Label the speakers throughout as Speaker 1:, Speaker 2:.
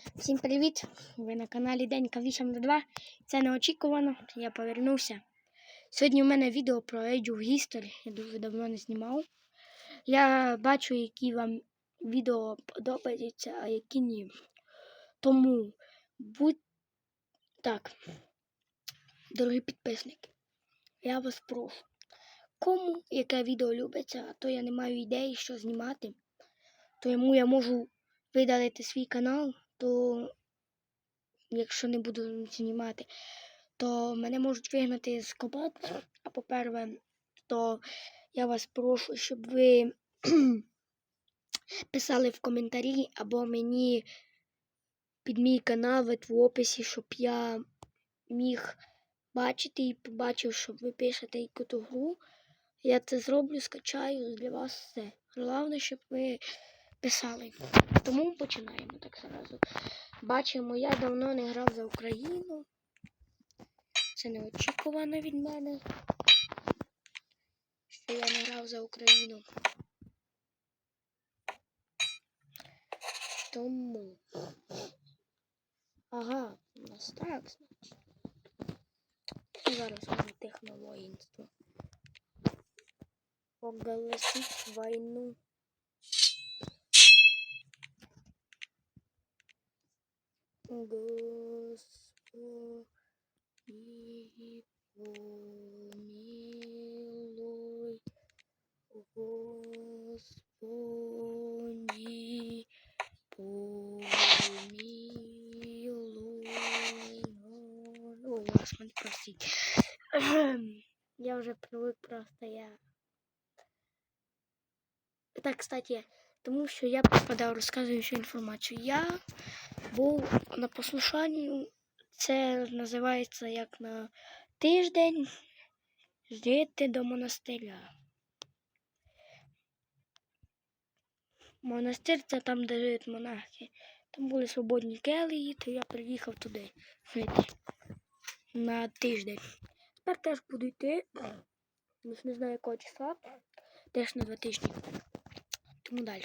Speaker 1: Всім привіт! Ви на каналі Денька 8 Це неочікувано, я повернувся. Сьогодні у мене відео про Age of History. Я дуже давно не знімав. Я бачу, які вам відео подобаються, а які ні. Тому будь так, дорогі підписники, я вас прошу. Кому яке відео любиться, а то я не маю ідеї, що знімати, то йому я можу видалити свій канал, то якщо не буду знімати, то мене можуть вигнати з команди. А по-перше, то я вас прошу, щоб ви писали в коментарі або мені під мій канал в описі, щоб я міг бачити і побачив, що ви пишете яку-то гру. Я це зроблю, скачаю для вас все. Головне, щоб ви писали. Тому починаємо так зразу. Бачимо, я давно не грав за Україну. Це неочікувано від мене, що я не грав за Україну. Тому. Ага, у нас так, значить. Зараз буде технологінство. Оголосить войну. Господи, помилуй, Господи, помилуй. Ой, Господи, простите. Я уже привык просто, я... Так, кстати, тому що я попадав, розказую всю інформацію. Я був на послушанні, це називається як на тиждень жити до монастиря. Монастир це там, де живуть монахи. Там були свободні келії, то я приїхав туди жити на тиждень. Тепер теж буду йти. Не знаю якого числа. Теж на два тижні. Тому далі.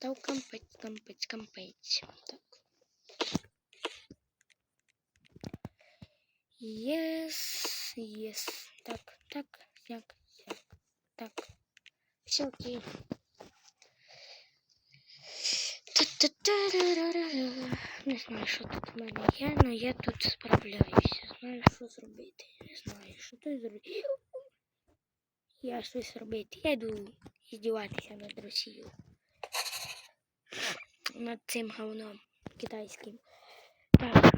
Speaker 1: Став кампець, кампець, кампець. Так. Єс, єс. Так, так, як, як, так. Все окей. Та-та-та-ра-ра-ра-ра. Не знаю, що тут в мене є, але я тут справляюся. Знаю, що зробити. Не знаю, що тут зробити. Я щось робити. Я йду іздіватися над Росією. Над цим говном китайським. Так.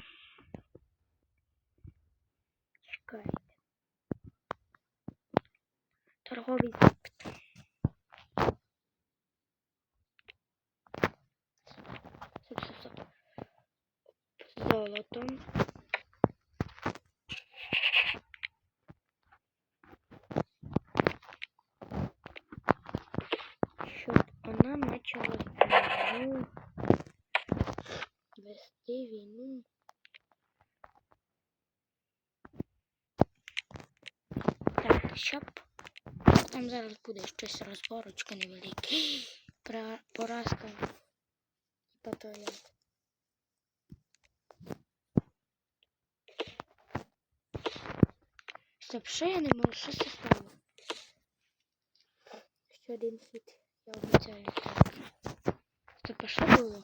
Speaker 1: Чекайте. Торговий запит. Стоп, стоп, стоп. Золото. Щоб вона почала війну. Вести війну. Так, щоб там зараз буде щось розборочка невелика. Поразка. То як. Стоп, що я не можу? Що це стало? Ще один хід, я обіцяю. Стоп, а що було?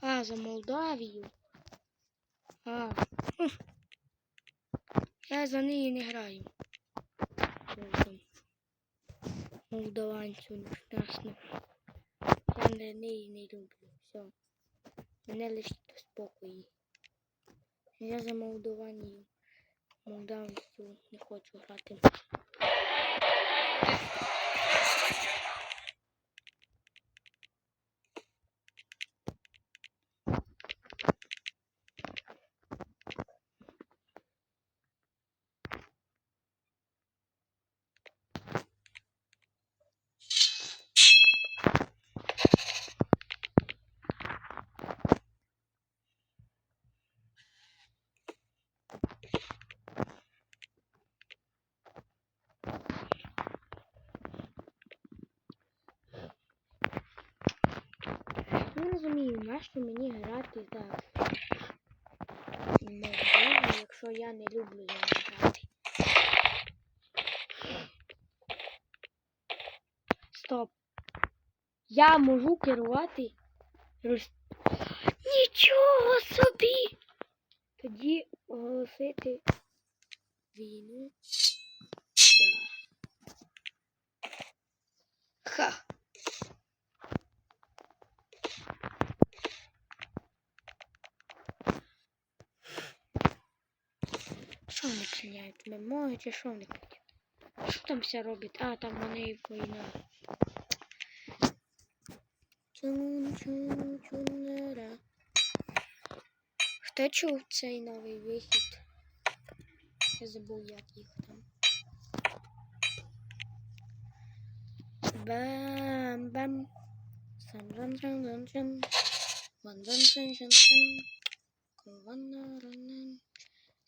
Speaker 1: А, за Молдавію. А. Я за неї не граю. Молдаванцю страшно. Я на неї не люблю. Все. Мене лише в спокої. Я за Молдованію. Молдавську не хочу грати. Розумію, нащо мені грати так. Можливо, якщо я не люблю грати. Стоп. Я можу керувати. роз- Нічого собі! Тоді оголосити війну. Да. Ха. Що вони Мемою чи що вони кляють? Що там все робить? А, там вони війна. Хто чув цей новий вихід? Я забув, як їх там. Бам-бам. Сан-ран-ран-ран-ран. Ван-ран-ран-ран-ран.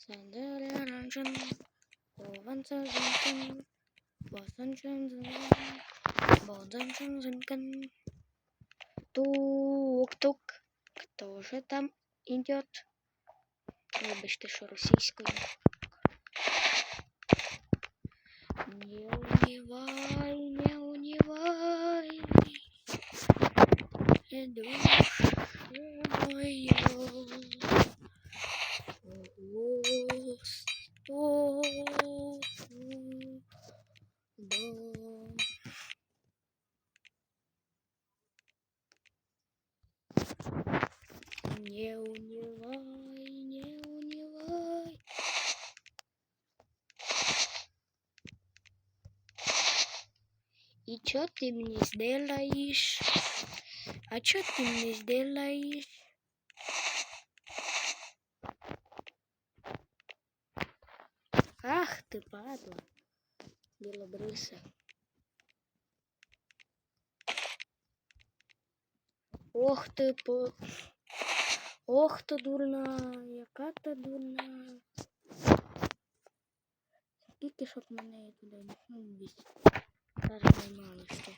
Speaker 1: Sandalanjım, ovansancım, bozancım, bozancım. Тук-тук, кто же там идет? Вибачте, що російською. Не унивай, не унивай, душа моя. Не унивай, не унивай. И чё ты мне сделаешь? А чё ты мне сделаешь? Ты, падла. Белобрыса. Ох ти по. Ох ти дурна, яка ти дурна. Скільки щоб мене туди ну, біс. Зараз нормально ще.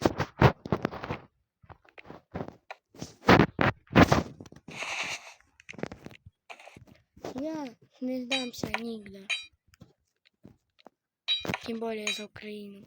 Speaker 1: Я не здамся нігде. Тим более за Україну.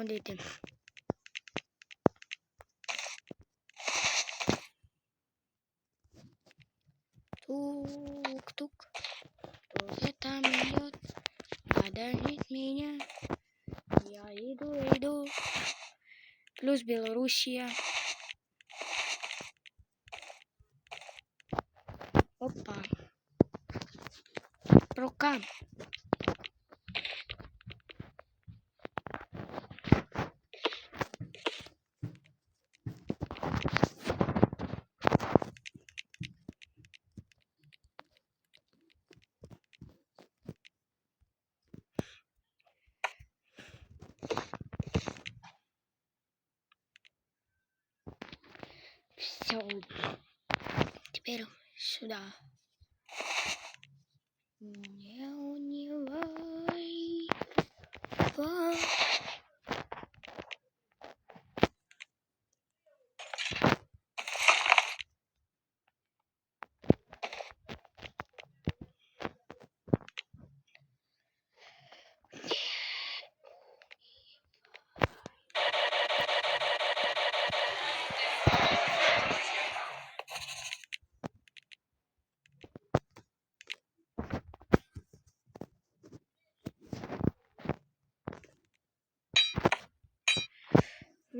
Speaker 1: Ходити. Тук-тук. Кто там идет? Подождите меня. Я иду, иду. Плюс Белоруссия. Então, espero estudar.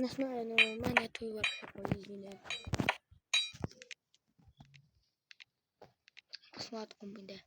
Speaker 1: Не знаю, но у мене тут вообще повільне. По сладкому йде.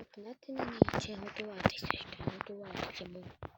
Speaker 1: Нападати на неї чи готуватися, ще готуватися буду.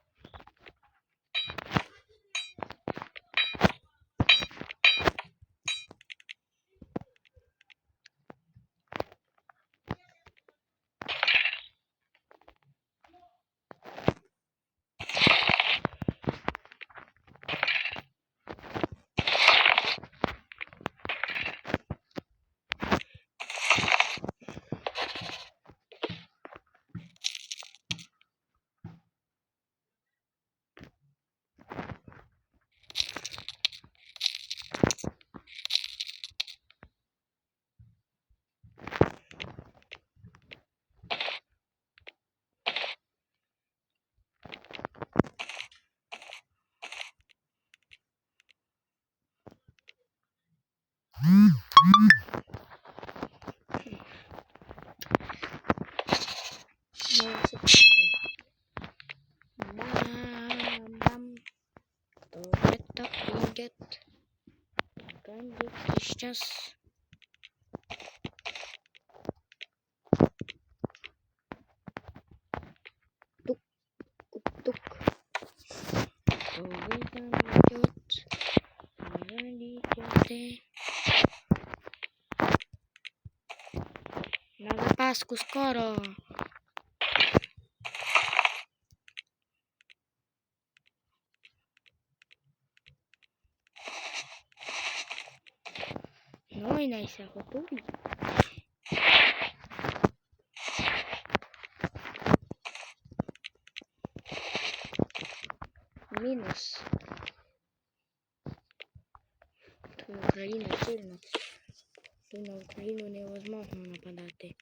Speaker 1: Будет сейчас. Тук, тук, тук. То это идет. идет. На запаску скоро. І Найся готовий. Мінус. То Україна сильна. На Україну невозможно нападати.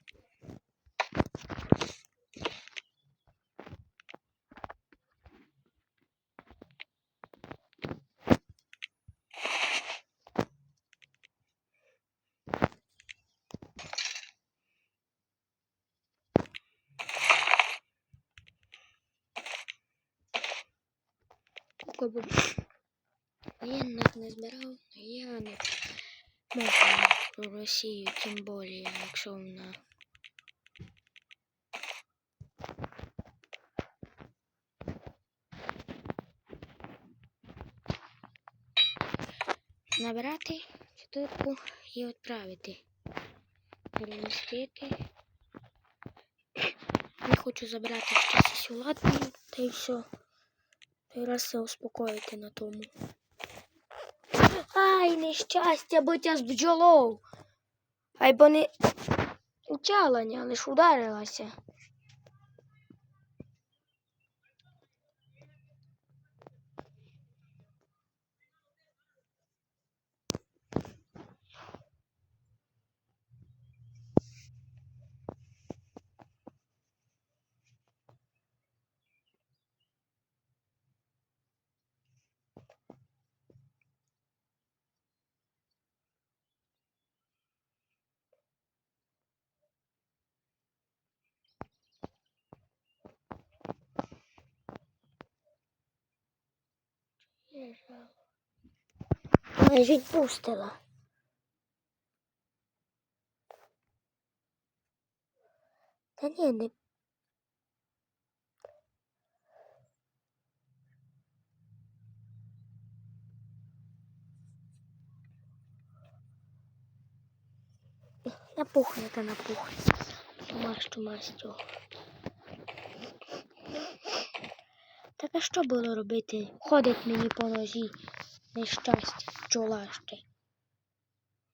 Speaker 1: Кого б воєнних не збирав, я не можу про Росію, тим більше, якщо вона набрати чотирку і відправити. Перемістити. Не хочу забирати ще цю Латвію, та й все. Та раз все успокоїти на тому. Ай, нещастя, биття з бджолов. Ай, бо не втягла, але ж ударилася. Майже відпустила. Та ні, не. Напухне та напухне. Мащу мастю. Так Так а що було робити? Ходить мені по нозі нещастя чолашки.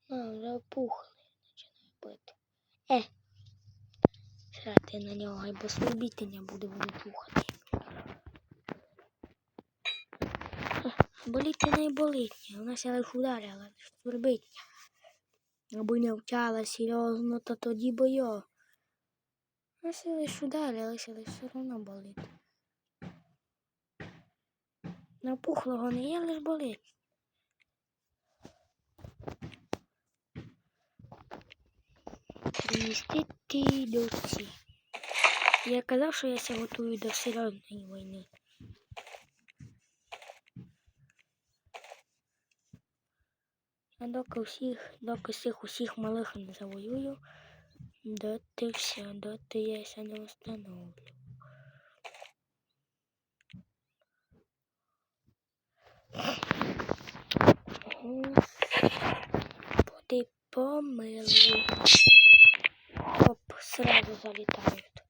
Speaker 1: Ну, запухли, починає бити. Е, срати на нього, бо слабітиня буде воно пухати. Боліти не болить. У нас я лише ударила, робити. Або не втяла серйозно, то тоді бойо. Вона ся лише ударилася, але все одно болить. Напухлого не є, лише болить. Примістити доці. Я казав, що я ся готую до серйозної війни. А доки всіх, доки всіх усіх малих не завоюю, доти все, доти я ся не встановлю. Господи, помилуй. Оп, сразу залетают.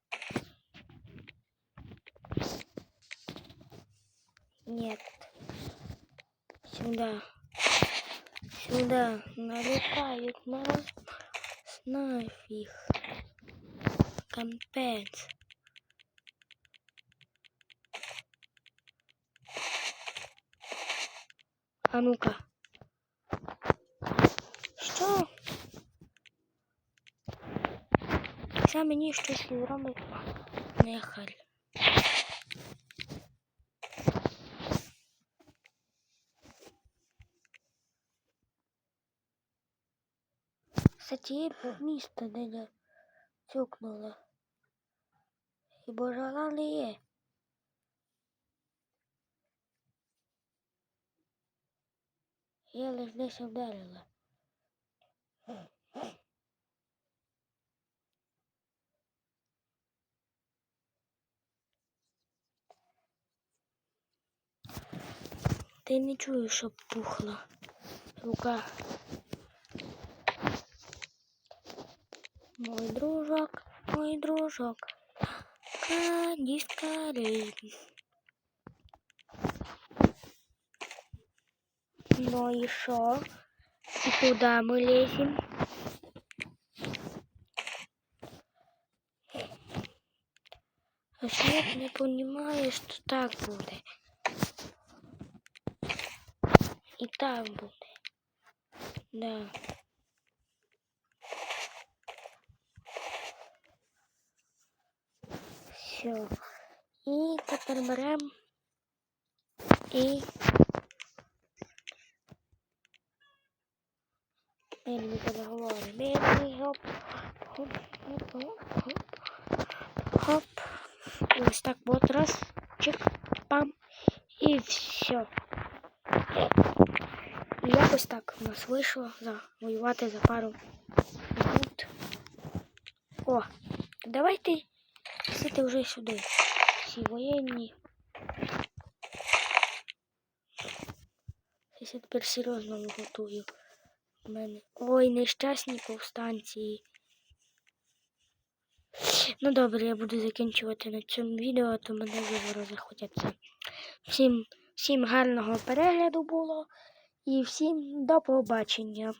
Speaker 1: Нет. Сюда. Сюда. Налетают на нас нафиг. Капец. А ну-ка. Що? Це мені щось робить нехай. Кстати, місто, де я цюкнула. І божала ли є? Я лиш десь вдарила. Ти не чую, щоб пухла рука. Мой дружок, мой дружок, кади скорей. Ну и? И куда мы лезем? А не понимает, что так будет. И так будет. Да. Все. І тепер беремо і все. І якось так у нас вийшло завоювати за пару минут. О, давайте сіти вже сюди. Всі воєнні. Я тепер серйозно готую. У мене. Ой, нещасні повстанці. Ну добре, я буду закінчувати на цьому відео, а то мене вже захотяться. Всім, всім гарного перегляду було і всім до побачення.